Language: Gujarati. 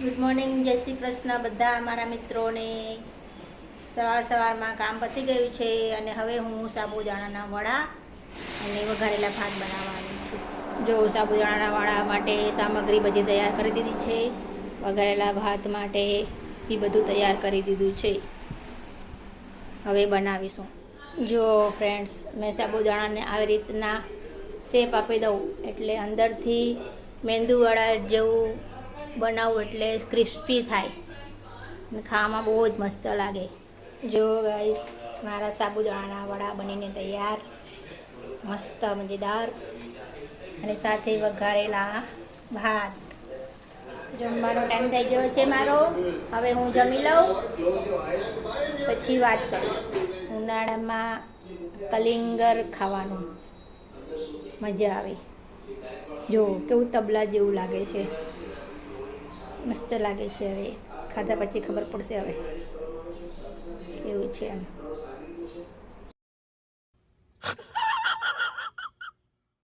ગુડ મોર્નિંગ જય શ્રી કૃષ્ણ. બધા મારા મિત્રોને સવાર સવારમાં કામ પતી ગયું છે અને હવે હું સાબુદાણાના વડા અને વઘારેલા ભાત બનાવવાની છું. જો સાબુદાણાના વડા માટે સામગ્રી બધી તૈયાર કરી દીધી છે. વઘારેલા ભાત માટે એ બધું તૈયાર કરી દીધું છે. હવે બનાવીશું. જો ફ્રેન્ડ્સ મેં સાબુદાણાને આવી રીતના શેપ આપી દઉં એટલે અંદરથી મેંદુવડા જેવું બનાવું એટલે ક્રિસ્પી થાય. ખાવામાં બહુ જ મસ્ત લાગે. જો ગાઈસ મારા સાબુદાણાના વડા બનીને તૈયાર. મસ્ત મજેદાર. અને સાથે વઘારેલા ભાત. જમવાનો ટાઈમ થઈ ગયો છે મારો. હવે હું જમી લઉં. પછી વાત કરું. ઉનાળામાં કલિંગર ખાવાનું. મજા આવે. જો, કેવું તબલા જેવું લાગે છે. મસ્ત લાગે છે હવે. ખાધા પછી ખબર પડશે હવે. કેવું છે એમ.